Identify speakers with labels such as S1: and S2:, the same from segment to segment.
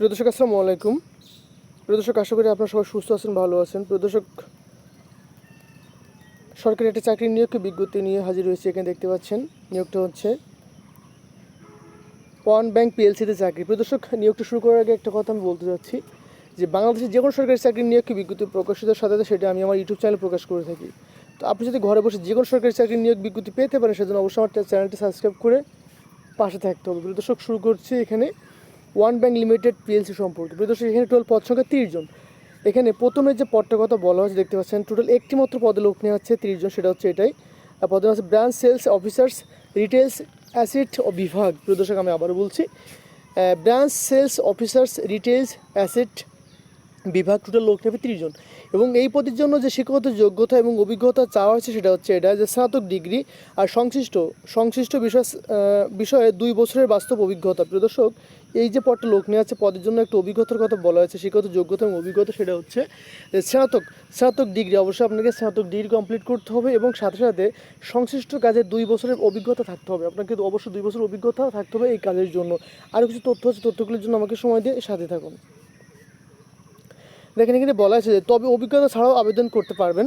S1: প্রিয় দর্শক, আসসালামু আলাইকুম। প্রিয় দর্শক, আশা করি আপনারা সবাই সুস্থ আছেন, ভালো আছেন। প্রিয় দর্শক, সরকারি একটা চাকরির নিয়োগকে বিজ্ঞপ্তি নিয়ে হাজির হয়েছে, এখানে দেখতে পাচ্ছেন, নিয়োগটা হচ্ছে পন ব্যাংক পিএলসিতে চাকরি। প্রিয় দর্শক, নিয়োগটা শুরু করার আগে একটা কথা আমি বলতে চাচ্ছি, যে বাংলাদেশের যে কোনো সরকারি চাকরির নিয়োগকে বিজ্ঞপ্তি প্রকাশিত সাথে সাথে সেটা আমি আমার ইউটিউব চ্যানেলে প্রকাশ করে থাকি। তো আপনি যদি ঘরে বসে যে কোনো সরকারি চাকরির নিয়োগ বিজ্ঞপ্তি পেতে পারেন, সেজন্য অবশ্যই আমার চ্যানেলটি সাবস্ক্রাইব করে পাশে থাকতে হবে। দর্শক, শুরু করছি এখানে ওয়ান ব্যাংক লিমিটেড পিএলসি সম্পর্কে। প্রিয় দর্শক, এখানে টোটাল পদ সংখ্যা তিরিশ জন। এখানে প্রথমে যে পদটার কথা বলা হয়েছে, দেখতে পাচ্ছেন টোটাল একটি মাত্র পদে লোক নেওয়া হচ্ছে তিরিশ জন, সেটা হচ্ছে এটাই। পদে আছে branch sales officers retails asset ও বিভাগ প্রদর্শক আমি আবারও বলছি branch sales officers retails asset বিভাগ টোটাল লোক নেবে জন। এবং এই পদের জন্য যে শিক্ষাগত যোগ্যতা এবং অভিজ্ঞতা চাওয়া হয়েছে সেটা হচ্ছে এটা যে স্নাতক ডিগ্রি আর সংশ্লিষ্ট সংশ্লিষ্ট বিষয় বিষয়ে দুই বছরের বাস্তব অভিজ্ঞতা। প্রিয় দর্শক, এই যে পদটা লোক নেওয়া আছে, পদের জন্য একটা অভিজ্ঞতার কথা বলা হয়েছে, শিক্ষাগত যোগ্যতা এবং অভিজ্ঞতা সেটা হচ্ছে স্নাতক স্নাতক ডিগ্রি অবশ্যই আপনাকে স্নাতক ডিগ্রি কমপ্লিট করতে হবে এবং সাথে সাথে সংশ্লিষ্ট কাজে দুই বছরের অভিজ্ঞতা থাকতে হবে। আপনাকে অবশ্যই দুই বছর অভিজ্ঞতা থাকতে হবে এই কাজের জন্য। আরও কিছু তথ্য আছে, তথ্যগুলির জন্য আমাকে সময় দিয়ে সাথে থাকুন। দেখেন এখানে বলা আছে যে তবে অভিজ্ঞতা ছাড়াও আবেদন করতে পারবেন।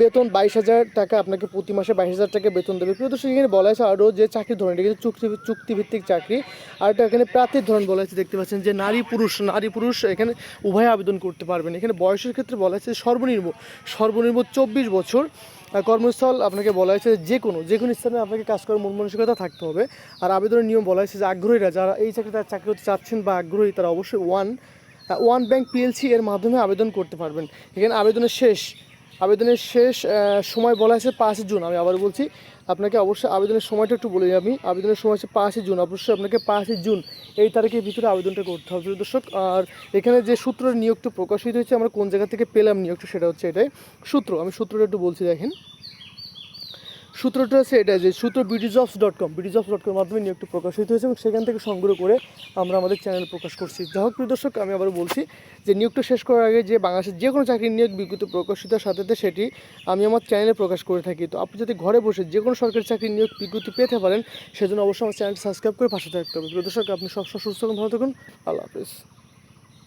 S1: বেতন বাইশ হাজার টাকা আপনাকে প্রতি মাসে বাইশ হাজার টাকা বেতন দেবে। দর্শক, এখানে বলা আছে আরও যে চাকরির ধরন, এটা কিন্তু চুক্তি, চুক্তিভিত্তিক চাকরি। আর এটা এখানে প্রার্থীর ধরন বলা আছে দেখতে পাচ্ছেন যে নারী পুরুষ নারী পুরুষ এখানে উভয় আবেদন করতে পারবেন। এখানে বয়সের ক্ষেত্রে বলা আছে সর্বনিম্ন সর্বনিম্ন চব্বিশ বছর। কর্মস্থল আপনাকে বলা হয়েছে যে কোনো যে কোনো স্থানে আপনাকে কাজ করার মন মানসিকতা থাকতে হবে। আর আবেদনের নিয়ম বলা হয়েছে যে আগ্রহীরা, যারা এই চাকরিতে চাকরি করতে চাচ্ছেন বা আগ্রহী, তারা অবশ্যই ওয়ান ওয়ান ব্যাংক পিএলসি এর মাধ্যমে আবেদন করতে পারবেন। এখানে আবেদনের শেষ আবেদনের শেষ সময় বলা হয়েছে পাঁচই জুন, আমি আবার বলছি। আপনাকে অবশ্যই আবেদনের সময়টা একটু বলে আমি। আবেদনের সময় হচ্ছে পাঁচই জুন, অবশ্যই আপনাকে পাঁচই জুন এই তারিখের ভিতরে আবেদনটা করতে হবে। দর্শক, আর এখানে যে সূত্রের নিয়োগটা প্রকাশিত হয়েছে, আমরা কোন জায়গা থেকে পেলাম নিয়োগটা সেটা হচ্ছে এটাই। সূত্র, আমি সূত্রটা একটু বলছি দেখেন। সূত্রটা হচ্ছে এটা যে সূত্র bdjobs dot com bdjobs dot com মাধ্যমে নিয়োগটা প্রকাশিত হয়েছে এবং সেখান থেকে সংগ্রহ করে আমরা আমাদের চ্যানেল প্রকাশ করছি। যাই হোক, প্রিয় দর্শক, আমি আবার বলছি যে নিয়োগটা শেষ করার আগে যে বাংলাদেশের যে কোনো চাকরির নিয়োগ বিজ্ঞপ্তি প্রকাশিত সাথে সেটি আমি আমার চ্যানেলে প্রকাশ করে থাকি। তো আপনি যদি ঘরে বসে যে কোনো সরকারি চাকরির নিয়োগ বিজ্ঞপ্তি পেতে পারেন, সেজন্য অবশ্যই আমার চ্যানেলটি সাবস্ক্রাইব করে পাশে থাকতে হবে। প্রিয় দর্শক, আপনি সবসময় সুস্থ থাকুন, ভালো থাকুন। আল্লাহ হাফিজ।